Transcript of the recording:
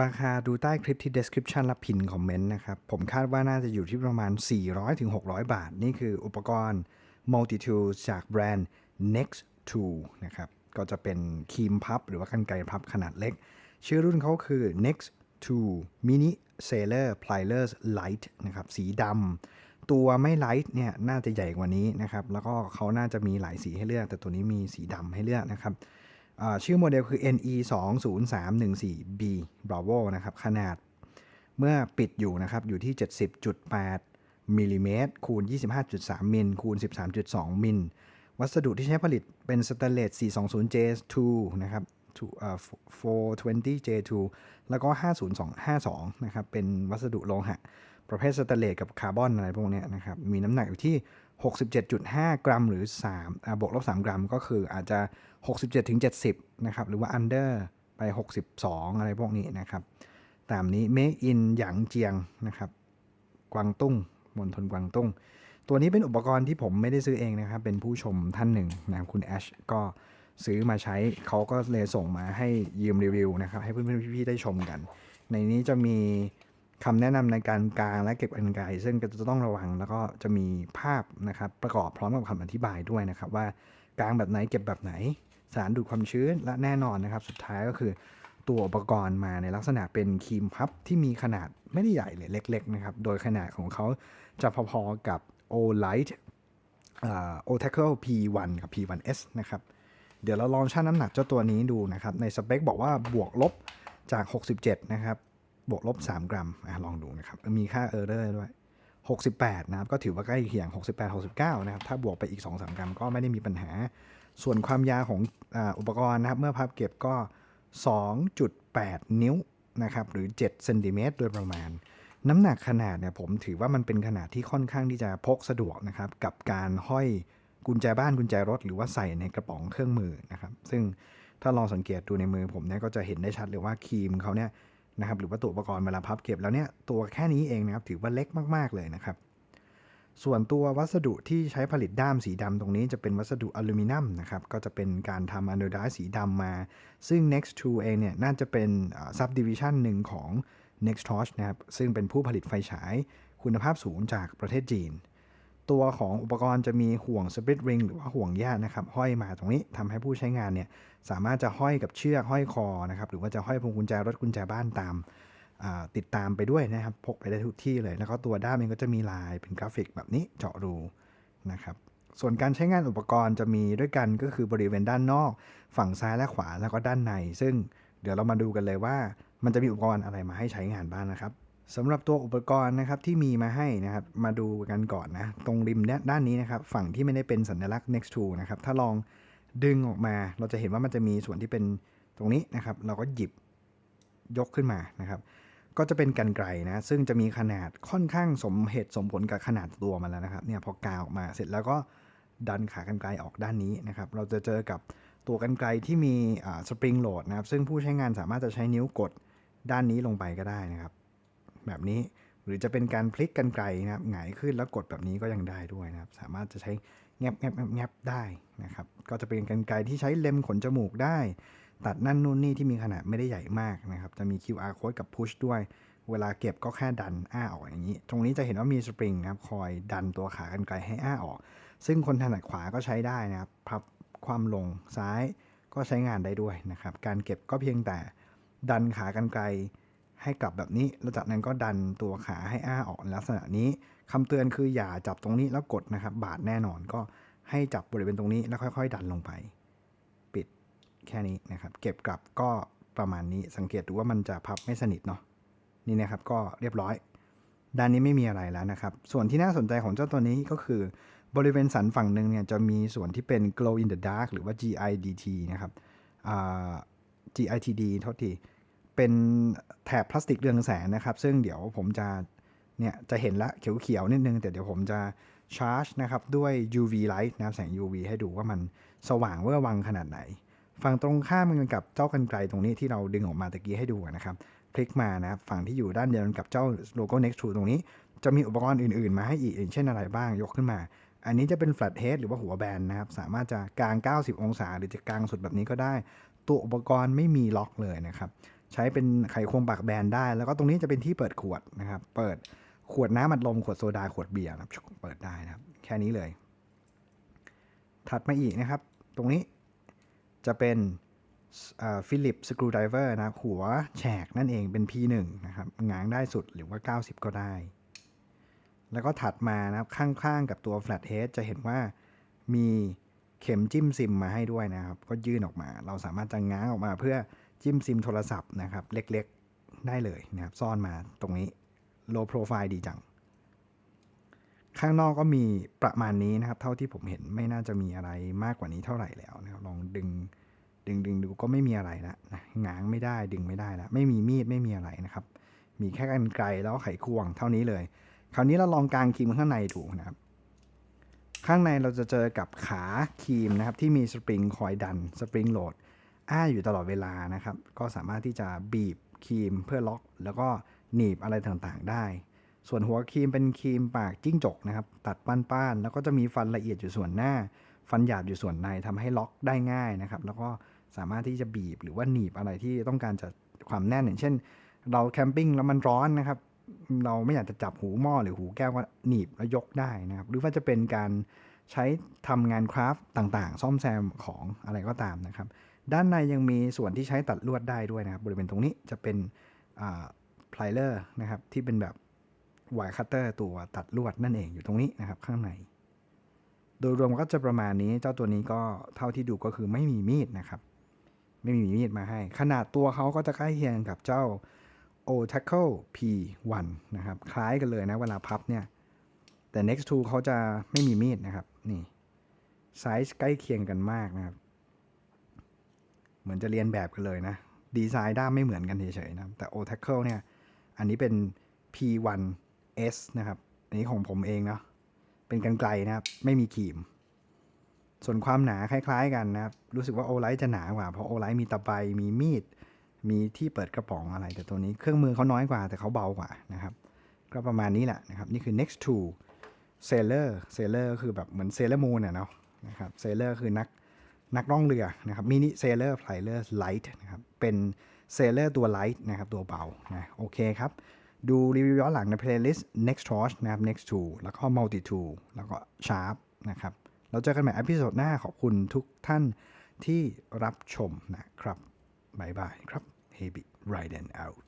ราคาดูใต้คลิปที่ description และพินคอมเมนต์นะครับ ผมคาดว่าน่าจะอยู่ที่ประมาณ 400-600 บาท นี่คืออุปกรณ์ multi tool จากแบรนด์ next tool นะครับ ก็จะเป็นครีมพับ หรือว่ากันไกรพับขนาดเล็ก ชื่อรุ่นเขาคือ next tool mini sailor pliers light นะครับ สีดำ ตัวไม่ไลท์เนี่ยน่าจะใหญ่กว่านี้นะครับ แล้วก็เขาน่าจะมีหลายสีให้เลือก แต่ตัวนี้มีสีดำให้เลือกนะครับ ชื่อโมเดลคือ NE 2 0 3 1 4 B Bravo นะครับ ขนาดเมื่อปิดอยู่นะครับ อยู่ที่ 70.8มิลลิเมตรคูณ 25.3 มิลคูณ 13.2 มิล วัสดุที่ใช้ผลิตเป็นสแตนเลส 420J2 นะครับ 420J2 แล้วก็ 50252 นะครับ เป็นวัสดุโลหะ ประเภทสแตเลสกับคาร์บอนอะไรพวกนี้นะครับ มีน้ำหนักอยู่ที่ 67.5 กรัม หรือ3อบวกลบ 3 กรัม ก็คืออาจจะ 67ถึง70 นะครับ หรือว่า under ไป 62 อะไรพวกนี้นะครับ ตามนี้ Make in หยางเจียงนะครับ กวางตุ้งมณฑลกวางตุ้ง ตัวนี้เป็นอุปกรณ์ที่ผมไม่ได้ซื้อเองนะครับ เป็นผู้ชมท่านหนึ่งนะค,คุณแอชก็ซื้อมาใช้เขาก็เลยส่งมาให้ยืมรีวิวนะครับ ให้เพื่อนๆพี่ๆได้ชมกัน ในนี้จะมี คำแนะนำในการกลางและเก็บกันไกรซึ่งก็จะต้องระวังแล้วก็จะมีภาพนะครับประกอบพร้อมกับคำอธิบายด้วยนะครับ ว่ากลางแบบไหนเก็บแบบไหน สารดูดความชื้นและแน่นอนนะครับ สุดท้ายก็คือตัวอุปกรณ์มาในลักษณะเป็นครีมพับที่มีขนาดไม่ได้ใหญ่เลยเล็กๆนะครับ โดยขนาดของเขาจะพอๆกับ o l i g h t อ่า o t a c l e P1 กับ P1S นะครับ เดี๋ยวเราลองชั่งน้ำหนักเจ้าตัวนี้ดูนะครับ ในสเปคบอกว่าบวกลบจาก 67 นะครับ บวกลบ 3 กรัมอลองดูนะครับ มีค่าเออร์เรอร์ด้วย 68 นะครับ ก็ถือว่าใกล้เคียง 68 69 นะครับ ถ้าบวกไปอีก 2-3 กรัมก็ไม่ได้มีปัญหา ส่วนความยาวของออุปกรณ์นะครับ เมื่อพับเก็บก็ 2.8 นิ้วนะครับ หรือ 7 เซนติเมตรโดยประมาณ น้ำหนักขนาดเนี่ยผมถือว่ามันเป็นขนาดที่ค่อนข้างที่จะพกสะดวกนะครับ กับการห้อยกุญแจบ้านกุญแจรถ หรือว่าใส่ในกระป๋องเครื่องมือนะครับ ซึ่งถ้าลองสังเกตดูในมือผมเนี่ยก็จะเห็นได้ชัดเลยว่าครีมเขาเนี่ย นะครับหรือว่าตัวอุปกรณ์เวลาพับเก็บแล้วเนี่ยตัวแค่นี้เองนะครับถือว่าเล็กมากๆเลยนะครับ ส่วนตัววัสดุที่ใช้ผลิตด้ามสีดำตรงนี้จะเป็นวัสดุอลูมิเนียมนะครับก็จะเป็นการทำอะโนไดซ์สีดำมา ซึ่ง Next to เองเนี่ยน่าจะเป็น subdivision หนึ่งของ Next Torch นะครับซึ่งเป็นผู้ผลิตไฟฉายคุณภาพสูงจากประเทศจีน ตัวของอุปกรณ์จะมีห่วง split ring หรือว่าห่วงญาตนะครับห้อยมาตรงนี้ทำให้ผู้ใช้งานเนี่ยสามารถจะห้อยกับเชือกห้อยคอนะครับหรือว่าจะห้อยพวงกุญแจรถกุญแจบ้านตามาติดตามไปด้วยนะครับพกไปได้ทุกที่เลย แล้วก็ตัวด้ามเองก็จะมีลายเป็นกราฟิกแบบนี้เจาะรูนะครับส่วนการใช้งานอุปกรณ์จะมีด้วยกันก็คือบริเวณด้านนอก ฝั่งซ้ายและขวาแล้วก็ด้านใน ซึ่งเดี๋ยวเรามาดูกันเลยว่า มันจะมีอุปกรณ์อะไรมาให้ใช้งานบ้างนะครับ สำหรับตัวอุปกรณ์นะครับที่มีมาให้นะครับมาดูกันก่อนนะตรงริมเนี่ยด้านนี้นะครับฝั่งที่ไม่ได้เป็นสัญลักษณ์ next to นะครับถ้าลองดึงออกมาเราจะเห็นว่ามันจะมีส่วนที่เป็นตรงนี้นะครับเราก็หยิบยกขึ้นมานะครับ ก็จะเป็นกันไกรนะซึ่งจะมีขนาดค่อนข้างสมเหตุสมผลกับขนาดตัวมันแล้วนะครับเนี่ยพอกาวออกมาเสร็จแล้วก็ดันขากันไกรออกด้านนี้นะครับเราจะเจอกับตัวกันไกรที่มีสปริงโหลดนะครับซึ่งผู้ใช้งานสามารถจะใช้นิ้วกดด้านนี้ลงไปก็ได้นะครับ แบบนี้ หรือจะเป็นการพลิกกันไกรนะครับหงายขึ้นแล้วกดแบบนี้ก็ยังได้ด้วยนะครับ สามารถจะใช้แงบแงบแงบแงบได้นะครับ ก็จะเป็นกันไกรที่ใช้เล็มขนจมูกได้ ตัดนั่นนู่นนี่ที่มีขนาดไม่ได้ใหญ่มากนะครับ จะมี QR code กับ push ด้วย เวลาเก็บก็แค่ดันอ้าออกอย่างนี้ ตรงนี้จะเห็นว่ามีสปริงนะครับ คอยดันตัวขากันไกลให้อ้าออก ซึ่งคนถนัดขวาก็ใช้ได้นะครับ พับความลงซ้ายก็ใช้งานได้ด้วยนะครับ การเก็บก็เพียงแต่ดันขากันไกล ให้กลับแบบนี้ แล้วจากนั้นก็ดันตัวขาให้อ้าออกลักษณะนี้คำเตือนคืออย่าจับตรงนี้แล้วกดนะครับ บาดแน่นอนก็ให้จับบริเวณตรงนี้แล้วค่อย ๆ ดันลงไป ปิดแค่นี้นะครับ เก็บกลับก็ประมาณนี้สังเกตดูว่ามันจะพับไม่สนิทเนาะนี่นะครับก็เรียบร้อย ด้านนี้ไม่มีอะไรแล้วนะครับ ส่วนที่น่าสนใจของเจ้าตัวนี้ก็คือบริเวณสันฝั่งหนึ่งเนี่ยจะมีส่วนที่เป็น glow in the dark หรือว่า GIDT นะครับ GITD โทษที เป็นแถบพลาสติกเรืองแสงนะครับ ซึ่งเดี๋ยวผมจะเนี่ยจะเห็นละเขียวๆนิดนึง แต่เดี๋ยวผมจะชาร์จนะครับด้วย UV light นะครับแสง UV ให้ดูว่ามันสว่างเวอร์วังขนาดไหน ฝั่งตรงข้ามกันกับเจ้ากันไกลตรงนี้ที่เราดึงออกมาตะกี้ให้ดูนะครับ คลิกมานะครับฝั่งที่อยู่ด้านเดียวกันกับเจ้าโลโก้ next to ตรงนี้ จะมีอุปกรณ์อื่นๆ มาให้อีกอย่างเช่นอะไรบ้างยกขึ้นมา อันนี้จะเป็น flat head หรือว่าหัวแบนนะครับ สามารถจะกาง 90 องศา หรือจะกางสุดแบบนี้ก็ได้ ตัวอุปกรณ์ไม่มีล็อกเลยนะครับ ใช้เป็นไขควงปากแบนได้ แล้วก็ตรงนี้จะเป็นที่เปิดขวดนะครับ เปิดขวดน้ำอัดลมขวดโซดาขวดเบียร์นะครับเปิดได้นะครับ แค่นี้เลย ถัดมาอีกนะครับ ตรงนี้จะเป็นฟิลิปสกรูไดเวอร์นะครับหัวแฉกนั่นเองเป็น P1 นะครับง้างได้สุดหรือว่า 90 ก็ได้ แล้วก็ถัดมานะครับ ข้างๆกับตัว flat head จะเห็นว่ามีเข็มจิ้มซิมมาให้ด้วยนะครับ ก็ยื่นออกมา เราสามารถจะง้างออกมาเพื่อ จิ้มซิมโทรศัพท์นะครับเล็กๆได้เลยนะครับซ่อนมาตรงนี้ low profile ดีจัง ข้างนอกก็มีประมาณนี้นะครับ เท่าที่ผมเห็นไม่น่าจะมีอะไรมากกว่านี้เท่าไหร่แล้วนะครับลองดึงดึงดึงดูก็ไม่มีอะไรละนะง้างไม่ได้ดึงไม่ได้ละไม่มีมีดไม่มีอะไรนะครับ มีแค่กันไกลแล้วไขควงเท่านี้เลย คราวนี้เราลองกางครีมข้างในดูนะครับ ข้างในเราจะเจอกับขาครีมนะครับที่มีสปริงคอยดันสปริงโหลด อ้าอยู่ตลอดเวลานะครับ ก็สามารถที่จะบีบครีมเพื่อล็อก แล้วก็หนีบอะไรต่างๆได้ ส่วนหัวครีมเป็นครีมปากจิ้งจกนะครับ ตัดป้านๆ แล้วก็จะมีฟันละเอียดอยู่ส่วนหน้า ฟันหยาบอยู่ส่วนในทำให้ล็อกได้ง่ายนะครับ แล้วก็สามารถที่จะบีบหรือว่าหนีบอะไรที่ต้องการจะความแน่นอย่างเช่น เราแคมปิ้งแล้วมันร้อนนะครับ เราไม่อยากจะจับหูหม้อหรือหูแก้วก็หนีบแล้วยกได้นะครับ หรือว่าจะเป็นการใช้ทำงานคราฟต่างๆ ซ่อมแซมของอะไรก็ตามนะครับ ด้านในยังมีส่วนที่ใช้ตัดลวดได้ด้วยนะครับ บริเวณตรงนี้จะเป็นพลายเลอร์นะครับ ที่เป็นแบบไวคัตเตอร์ตัวตัดลวดนั่นเองอยู่ตรงนี้นะครับ ข้างใน โดยรวมก็จะประมาณนี้เจ้าตัวนี้ก็เท่าที่ดูก็คือไม่มีมีดนะครับ ไม่มีมีดมาให้ ขนาดตัวเขาก็จะใกล้เคียงกับเจ้า o t a c l e P1 นะครับ คล้ายกันเลยนะเวลาพับเนี่ยแต่ Next 2เขาจะไม่มีมีดนะครับนี่ไซส์ใกล้เคียงกันมากนะครับ เหมือนจะเรียนแบบกันเลยนะดีไซน์ด้ามไม่เหมือนกันเฉยๆนะแต่ o t a c l e เนี่ย อันนี้เป็น P1S นะครับ อันนี้ของผมเองเนาะเป็นกันไกลนะครับ ไม่มีขีม ส่วนความหนาคล้ายๆกันนะครับ รู้สึกว่าโอไลท์จะหนากว่า เพราะโอไลท์มีตะไบมีมีด มีที่เปิดกระป๋องอะไร แต่ตัวนี้เครื่องมือเขาน้อยกว่า แต่เขาเบากว่านะครับ ก็ประมาณนี้แหละนะครับ นี่คือ next to sailor sailor คือแบบเหมือน sailor moon เนาะนะครับ sailor คือนัก นักล่องเรือนะครับมินิ sailor sailor light นะครับเป็น sailor ตัว light นะครับตัวเบานะโอเคครับ ดูรีวิวย้อนหลังใน playlist next torch นะครับ next to แล้วก็ multi tool แล้วก็ sharp นะครับเราเจอกันใหม่อพิโซดหน้าขอบคุณทุกท่านที่รับชมนะครับบายบายครับ Habit Ride and Out